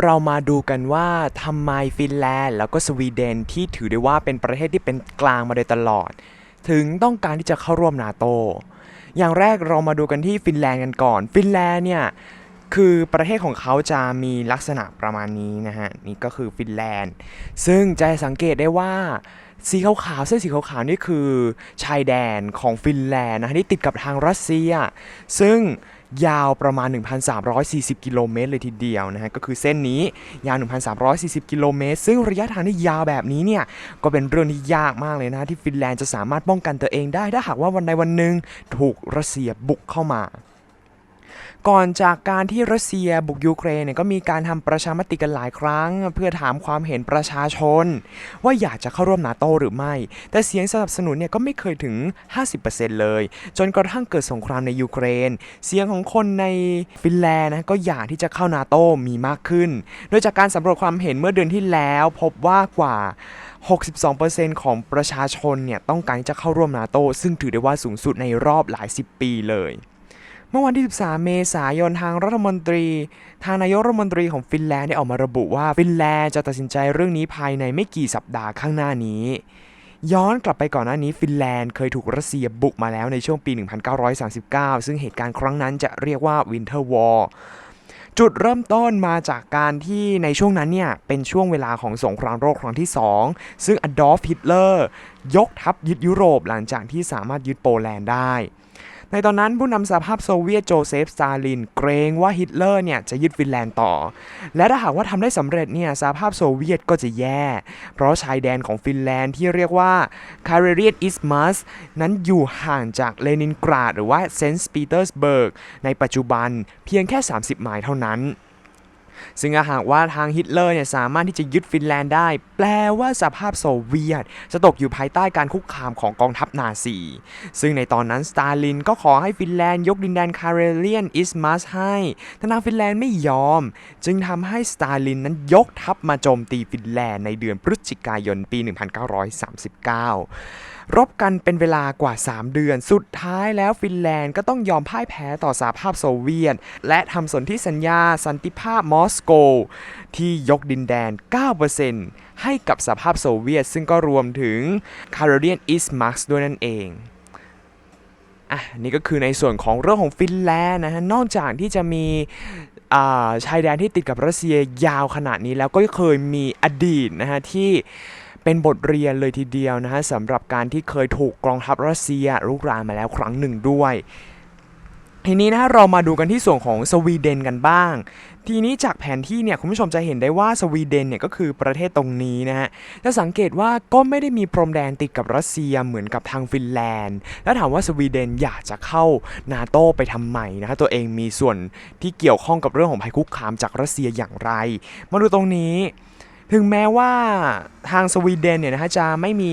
เรามาดูกันว่าทำไมฟินแลนด์แล้วก็สวีเดนที่ถือได้ว่าเป็นประเทศที่เป็นกลางมาโดยตลอด ถึงต้องการที่จะเข้าร่วมนาโต อย่างแรกเรามาดูกันที่ฟินแลนด์กันก่อน ฟินแลนด์เนี่ย คือประเทศของเขาจะมีลักษณะประมาณนี้นะฮะ นี่ก็คือฟินแลนด์ ซึ่งจะสังเกตได้ว่าสีขาวๆเส้นสีขาวๆนี่คือชายแดนของฟินแลนด์นะฮะที่ติดกับทางรัสเซีย ซึ่งยาวประมาณ 1,340 กิโลเมตรเลยทีเดียวนะฮะ ก็คือเส้นนี้ยาว 1,340 กิโลเมตร ซึ่งระยะทางที่ยาวแบบนี้เนี่ย ก็เป็นเรื่องที่ยากมากเลยนะที่ฟินแลนด์จะสามารถป้องกันตัวเองได้ ถ้าหากว่าวันใดวันหนึ่งถูกรัสเซียบุกเข้ามา ก่อนจากการที่รัสเซียบุกยูเครนเนี่ยก็มีการทำประชามติกันหลายครั้ง เพื่อถามความเห็นประชาชน ว่าอยากจะเข้าร่วมนาโตหรือไม่ แต่เสียงสนับสนุนเนี่ยก็ไม่เคยถึง 50%เลย จนกระทั่งเกิดสงครามในยูเครน เสียงของคนในฟินแลนด์นะก็อยากที่จะเข้านาโตมีมากขึ้น โดยจากการสำรวจความเห็นเมื่อเดือนที่แล้วพบว่ากว่า 62%ของประชาชนเนี่ยต้องการที่จะเข้าร่วมนาโตซึ่งถือได้ว่าสูงสุดในรอบหลายสิบปีเลย เมื่อวันที่ 13 เมษายนทางรัฐมนตรี ทางนายกรัฐมนตรีของฟินแลนด์ได้ออกมาระบุว่าฟินแลนด์จะตัดสินใจเรื่องนี้ภายในไม่กี่สัปดาห์ข้างหน้านี้ ย้อนกลับไปก่อนหน้านี้ฟินแลนด์เคยถูกรัสเซียบุกมาแล้วในช่วงปี 1939 ซึ่งเหตุการณ์ครั้งนั้นจะเรียกว่า Winter War จุดเริ่มต้นมาจากการที่ในช่วงนั้นเนี่ย เป็นช่วงเวลาของสงครามโลกครั้งที่ 2 ซึ่งอดอล์ฟฮิตเลอร์ ยกทัพยึดยุโรปหลังจากที่สามารถยึดโปแลนด์ได้ ในตอนนั้นผู้นำสหภาพโซเวียตโจเซฟสตาลิน เกรงว่าฮิตเลอร์เนี่ยจะยึดฟินแลนด์ต่อ และถ้าหากว่าทำได้สำเร็จเนี่ยสหภาพโซเวียตก็จะแย่ เพราะชายแดนของฟินแลนด์ที่เรียกว่าคาเรเรียตอิสมัสนั้นอยู่ห่างจากเลนินกราด หรือว่าเซนต์ปีเตอร์สเบิร์กในปัจจุบันเพียงแค่ 30 ไมล์เท่านั้น ซึ่งหากว่าทางฮิตเลอร์เนี่ยสามารถที่จะยึดฟินแลนด์ได้ แปลว่าสภาพโซเวียต จะตกอยู่ภายใต้การคุกคามของกองทัพนาซี ซึ่งในตอนนั้นสตาลินก็ขอให้ฟินแลนด์ยกดินแดนคาเรเลียนอิสมัสให้แต่ทางฟินแลนด์ไม่ยอม จึงทำให้สตาลินนั้นยกทัพมาโจมตีฟินแลนด์ในเดือนพฤศจิกายนปี 1939รบกันเป็นเวลากว่า 3 เดือน สุดท้ายแล้วฟินแลนด์ก็ต้องยอมพ่ายแพ้ต่อสหภาพโซเวียต และทำสนธิสัญญาสันติภาพมอสโก ที่ยกดินแดน 9%ให้กับสหภาพโซเวียต ซึ่งก็รวมถึงคาร์เดียนอิสมาร์กด้วยนั่นเองอะนี่ก็คือในส่วนของเรื่องของฟินแลนด์นะฮะนอกจากที่จะมีชายแดนที่ติดกับรัสเซียยาวขนาดนี้แล้วก็เคยมีอดีตนะฮะที่ เป็นบทเรียนเลยทีเดียวนะฮะสำหรับการที่เคยถูกกองทัพรัสเซียรุกรานมาแล้วครั้งหนึ่งด้วยทีนี้นะเรามาดูกันที่ส่วนของสวีเดนกันบ้าง ทีนี้จากแผนที่เนี่ยคุณผู้ชมจะเห็นได้ว่าสวีเดนเนี่ยก็คือประเทศตรงนี้นะฮะจะสังเกตว่าก็ไม่ได้มีพรมแดนติดกับรัสเซียเหมือนกับทางฟินแลนด์ แล้วถามว่าสวีเดนอยากจะเข้านาโตไปทำไมนะคะตัวเองมีส่วนที่เกี่ยวข้องกับเรื่องของภัยคุกคามจากรัสเซียอย่างไร มาดูตรงนี้ ถึงแม้ว่าทางสวีเดนเนี่ยนะฮะจะไม่มี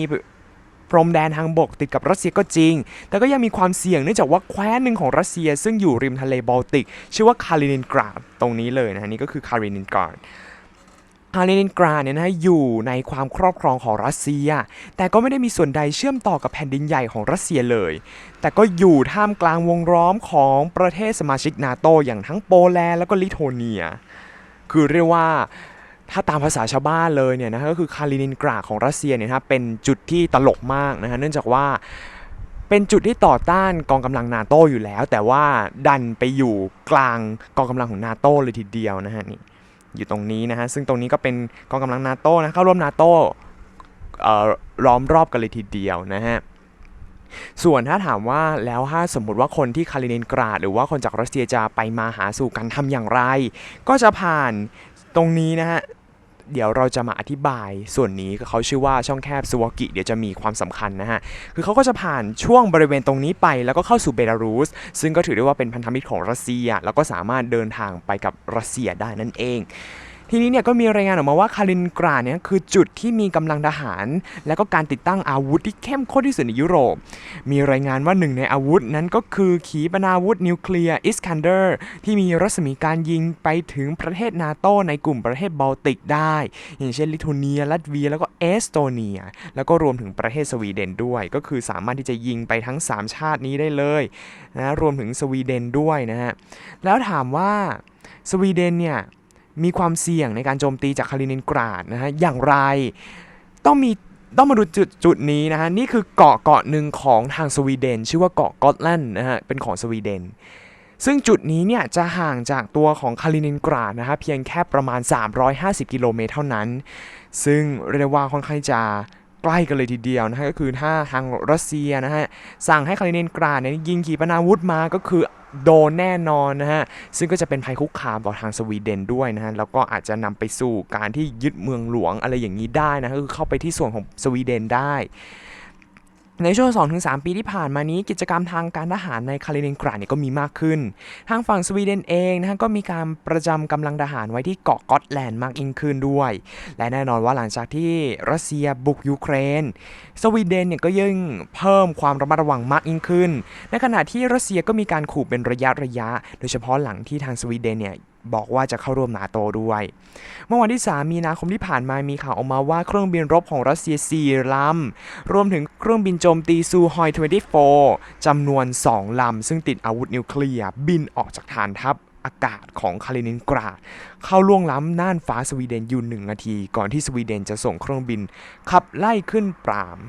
พรมแดนทางบกติดกับรัสเซียก็จริง แต่ก็ยังมีความเสี่ยงเนื่องจากว่าแคว้นหนึ่งของรัสเซีย ซึ่งอยู่ริมทะเลบอลติก ชื่อว่าคาลินินกราดตรงนี้เลยนะฮะนี่ก็คือคาลินินกราดคาลินินกราดเนี่ยนะฮะอยู่ในความครอบครองของรัสเซีย แต่ก็ไม่ได้มีส่วนใดเชื่อมต่อกับแผ่นดินใหญ่ของรัสเซียเลย แต่ก็อยู่ท่ามกลางวงล้อมของประเทศสมาชิกนาโตอย่างทั้งโปแลนด์แล้วก็ลิโทเนีย คือเรียกว่า ถ้าตามภาษาชาวบ้านเลยเนี่ยนะก็คือคาลินินกราดของรัสเซียเนี่ยนะเป็นจุดที่ตลกมากนะฮะเนื่องจากว่าเป็นจุดที่ต่อต้านกองกำลังนาโตอยู่แล้ว แต่ว่าดันไปอยู่กลางกองกำลังของนาโตเลยทีเดียวนะฮะนี่อยู่ตรงนี้นะฮะซึ่งตรงนี้ก็เป็นกองกำลังนาโตนะเข้าร่วมนาโตล้อมรอบกันเลยทีเดียวนะฮะส่วนถ้าถามว่าแล้วถ้าสมมุติว่าคนที่คาลินินกราด หรือว่าคนจากรัสเซียจะไปมาหาสู่กันทำอย่างไร ก็จะผ่านตรงนี้นะฮะ เดี๋ยวเราจะมาอธิบายส่วนนี้เขาชื่อว่าช่องแคบสวอกิเดี๋ยวจะมีความสำคัญนะฮะ คือเขาก็จะผ่านช่วงบริเวณตรงนี้ไป แล้วก็เข้าสู่เบลารุส ซึ่งก็ถือได้ว่าเป็นพันธมิตรของรัสเซีย แล้วก็สามารถเดินทางไปกับรัสเซียได้นั่นเอง ทีนี้เนี่ยก็มีรายงานออกมาว่าคาลินกราดเนี่ยคือจุดที่มีกำลังทหาร และก็การติดตั้งอาวุธที่เข้มข้นที่สุดในยุโรป มีรายงานว่าหนึ่งในอาวุธนั้นก็คือขีปนาวุธนิวเคลียร์อิสคันเดอร์ที่มีรัศมีการยิงไปถึงประเทศนาโตในกลุ่มประเทศบอลติกได้ อย่างเช่นลิทัวเนีย ลัตเวีย แล้วก็เอสโตเนีย แล้วก็รวมถึงประเทศสวีเดนด้วย ก็คือสามารถที่จะยิงไปทั้ง 3 ชาตินี้ได้เลยนะรวมถึงสวีเดนด้วยนะฮะแล้วถามว่าสวีเดนเนี่ย มีความเสี่ยงในการโจมตีจากคาลินินกราดนะฮะอย่างไรต้องมีต้องมาดูจุดจุดนี้นะฮะนี่คือเกาะเกาะหนึ่งของทางสวีเดน ชื่อว่าเกาะกอตแลนด์นะฮะเป็นของสวีเดน ซึ่งจุดนี้เนี่ยจะห่างจากตัวของคาลินินกราดนะฮะเพียงแค่ประมาณ 350 กิโลเมตรเท่านั้น ซึ่งเรียกว่าค่อนข้างจะ ใกล้กันเลยทีเดียวนะฮะก็คือถ้าทางรัสเซียนะฮะสั่งให้คาลินินกราดเนี่ยยิงขีปนาวุธมาก็คือโดนแน่นอนนะฮะ ซึ่งก็จะเป็นภัยคุกคามต่อทางสวีเดนด้วยนะฮะ แล้วก็อาจจะนำไปสู่การที่ยึดเมืองหลวงอะไรอย่างนี้ได้นะก็คือเข้าไปที่ส่วนของสวีเดนได้ ในช่วง 2-3 ปีที่ผ่านมานี้กิจกรรมทางการทหารในคาลินินกราดเนี่ยก็มีมากขึ้น ทางฝั่งสวีเดนเองนะฮะก็มีการประจำกำลังทหารไว้ที่เกาะกอตแลนด์มากยิ่งขึ้นด้วย และแน่นอนว่าหลังจากที่รัสเซียบุกยูเครน สวีเดนเนี่ยก็ยิ่งเพิ่มความระมัดระวังมากยิ่งขึ้น ในขณะที่รัสเซียก็มีการขู่เป็นระยะระยะ โดยเฉพาะหลังที่ทางสวีเดนเนี่ยบอกว่าจะเข้าร่วมนาโตด้วย เมื่อวันที่ 3 มีนาคมที่ผ่านมามีข่าวออกมาว่าเครื่องบินรบของรัสเซีย4ลำ รวมถึงเครื่องบินโจมตีซูฮอย24จำนวน 2 ลำ ซึ่งติดอาวุธนิวเคลียร์บินออกจากฐานทัพอากาศของคาลินินกราด เข้าล่วงล้ำน่านฟ้าสวีเดนอยู่หนึ่งนาที ก่อนที่สวีเดนจะส่งเครื่องบินขับไล่ขึ้นปราม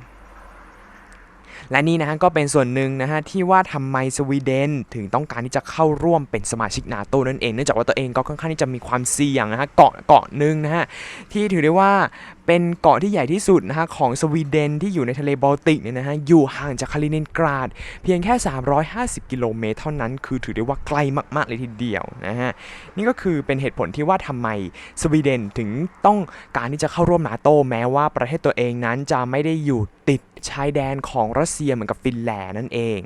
และนี่นะฮะก็เป็นส่วนหนึ่งนะฮะที่ว่าทำไมสวีเดนถึงต้องการที่จะเข้าร่วมเป็นสมาชิกนาโตนั่นเองเนื่องจากว่าตัวเองก็ค่อนข้างที่จะมีความเสี่ยงนะฮะเกาะเกาะหนึ่งนะฮะที่ถือได้ว่าเป็นเกาะที่ใหญ่ที่สุดนะฮะของสวีเดนที่อยู่ในทะเลบอลติกเนี่ยนะฮะอยู่ห่างจากคาลินินกราด เพียงแค่ 350 กิโลเมตรเท่านั้น คือถือได้ว่าใกลมาก ๆ เลยทีเดียวนะฮะนี่ก็คือเป็นเหตุผลที่ว่าทำไมสวีเดนถึงต้องการที่จะเข้าร่วมนาโตแม้ว่าประเทศตัวเองนั้นจะไม่ได้อยู่ติดชายแดนของรัสเซียเหมือนกับฟินแลนด์นั่นเอง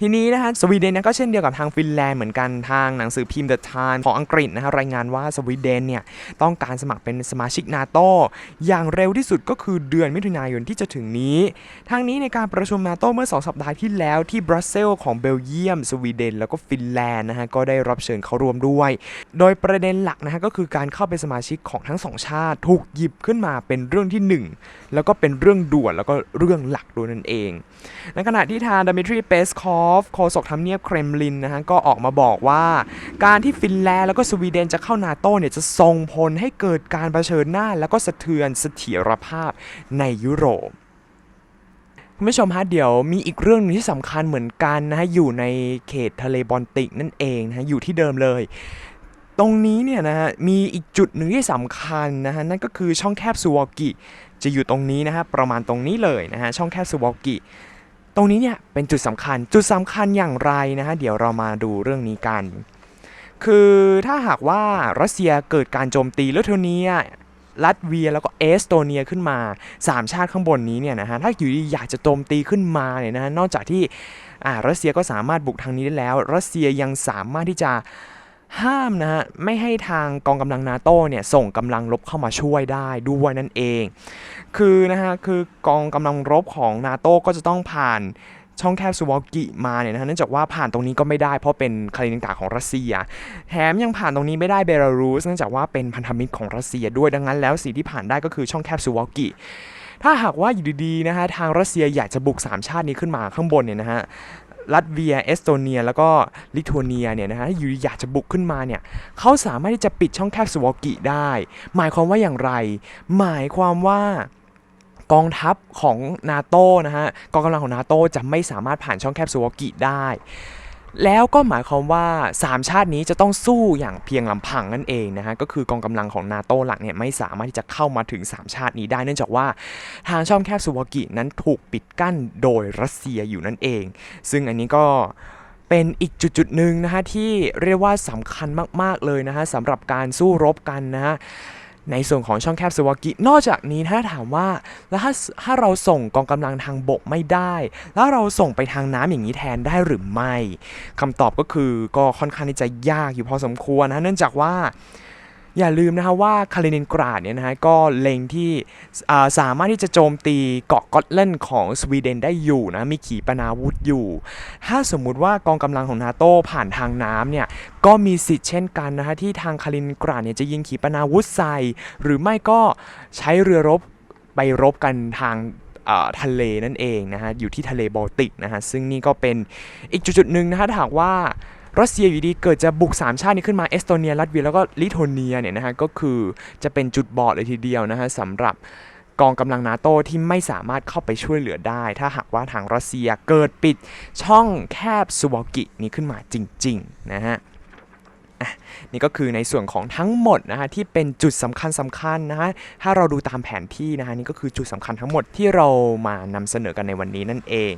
ทีนี้นะฮะสวีเดนนะก็เช่นเดียวกับทางฟินแลนด์เหมือนกันทางหนังสือพิมพ์ The Times ของอังกฤษนะฮะรายงานว่าสวีเดนเนี่ยต้องการสมัครเป็นสมาชิกนาโตอย่างเร็วที่สุดก็คือเดือนมิถุนายนที่จะถึงนี้ทางนี้ในการประชุมนาโตเมื่อ 2 สัปดาห์ที่แล้วที่บรัสเซลส์ของเบลเยียม สวีเดน แล้วก็ฟินแลนด์นะฮะก็ได้รับเชิญเข้าร่วมด้วย โดยประเด็นหลักนะฮะก็คือการเข้าเป็นสมาชิกของทั้งสองชาติถูกหยิบขึ้นมาเป็นเรื่องที่หนึ่งแล้วก็เป็นเรื่องด่วนแล้วก็เรื่องหลักด้วยนั่นเองในขณะที่ทางดมิทรีเปสคอฟโฆษกทำเนียบเครมลินนะฮะก็ออกมาบอกว่าการที่ฟินแลนด์แล้วก็สวีเดนจะเข้านาโตเนี่ยจะส่งผลให้เกิดการเผชิญหน้า แล้วก็สะเทือนเสถียรภาพในยุโรปคุณผู้ชมฮะเดี๋ยวมีอีกเรื่องหนึงที่สำคัญเหมือนกันนะฮะอยู่ในเขตทะเลบอลติกนั่นเองนะฮะอยู่ที่เดิมเลย ตรงนี้เนี่ยนะฮะมีอีกจุดหนึ่งที่สำคัญนะฮะนั่นก็คือช่องแคบซูวอลกิจะอยู่ตรงนี้นะฮะประมาณตรงนี้เลยนะฮะช่องแคบซูวอลกิ ตรงนี้เนี่ยเป็นจุดสำคัญจุดสำคัญอย่างไรนะฮะเดี๋ยวเรามาดูเรื่องนี้กัน คือถ้าหากว่ารัสเซียเกิดการโจมตีลิทัวเนียลัตเวียแล้วก็เอสโตเนียขึ้นมา 3 ชาติข้างบนนี้เนี่ยนะฮะถ้าอยู่ดีอยากจะโจมตีขึ้นมาเนี่ยนะฮะนอกจากที่อ่ารัสเซียก็สามารถบุกทางนี้ได้แล้ว รัสเซียยังสามารถที่จะ ห้ามนะฮะไม่ให้ทางกองกำลังนาโต้เนี่ยส่งกำลังรบเข้ามาช่วยได้ด้วยนั่นเอง คือนะฮะคือกองกำลังรบของนาโต้ก็จะต้องผ่านช่องแคบซูวอกิมาเนี่ยนะฮะเนื่องจากว่าผ่านตรงนี้ก็ไม่ได้เพราะเป็นคาลินินกาของรัสเซีย แถมยังผ่านตรงนี้ไม่ได้เบลารุสเนื่องจากว่าเป็นพันธมิตรของรัสเซียด้วยดังนั้นแล้วสิ่งที่ผ่านได้ก็คือช่องแคบซูวอกิถ้าหากว่าอยู่ดีๆนะฮะทางรัสเซียอยากจะบุก 3 ชาตินี้ขึ้นมาข้างบนเนี่ยนะฮะ ลัตเวีย เอสโตเนีย แล้วก็ลิทัวเนียเนี่ยนะฮะอยู่อยากจะบุกขึ้นมาเนี่ยเขาสามารถที่จะปิดช่องแคบสวอกิได้ หมายความว่าอย่างไร หมายความว่ากองทัพของนาโตนะฮะกองกำลังของนาโตจะไม่สามารถผ่านช่องแคบสวอกิได้ แล้วก็หมายความว่า 3 ชาตินี้จะต้องสู้อย่างเพียงลำพังนั่นเองนะฮะก็คือกองกำลังของนาโตหลักเนี่ยไม่สามารถที่จะเข้ามาถึง 3 ชาตินี้ได้ เนื่องจากว่าทางช่องแคบซูวอกินั้นถูกปิดกั้นโดยรัสเซียอยู่นั่นเอง ซึ่งอันนี้ก็เป็นอีกจุดจุดๆหนึ่งนะฮะที่เรียกว่าสำคัญมาก ๆ เลยนะฮะสำหรับการสู้รบกันนะฮะ ในส่วนของช่องแคบสวากินอกจากนี้ถ้าถามว่าแล้วถ้าถ้าเราส่งกองกำลังทางบกไม่ได้ แล้วเราส่งไปทางน้ำอย่างนี้แทนได้หรือไม่คำตอบก็คือก็ค่อนข้างที่จะยากอยู่พอสมควรนะเนื่องจากว่า อย่าลืมนะฮะว่าคาลินินกราดเนี่ยนะฮะก็เล็งที่สามารถที่จะโจมตีเกาะกอตแลนด์ของสวีเดนได้อยู่นะมีขีปนาวุธอยู่ ถ้าสมมุติว่ากองกำลังของนาโต้ผ่านทางน้ำเนี่ยก็มีสิทธิ์เช่นกันนะฮะที่ทางคาลินกราดเนี่ยจะยิงขีปนาวุธใส่หรือไม่ก็ใช้เรือรบไปรบกันทางทะเลนั่นเองนะฮะอยู่ที่ทะเลบอลติกนะฮะซึ่งนี่ก็เป็นอีกจุดๆหนึ่งนะฮะถ้าหากว่า รัสเซียอยู่ดีเกิดจะบุก 3 ชาตินี้ขึ้นมาเอสโตเนียลัตเวียแล้วก็ลิทัวเนียเนี่ยนะฮะก็คือจะเป็นจุดบอดเลยทีเดียวนะฮะสำหรับกองกำลังนาโตที่ไม่สามารถเข้าไปช่วยเหลือได้ ถ้าหากว่าทางรัสเซียเกิดปิดช่องแคบสวอกินี้ขึ้นมาจริง ๆ นะฮะนี่ก็คือในส่วนของทั้งหมดนะฮะที่เป็นจุดสำคัญสำคัญนะฮะถ้าเราดูตามแผนที่นะฮะนี่ก็คือจุดสำคัญทั้งหมดที่เรามานำเสนอกันในวันนี้นั่นเอง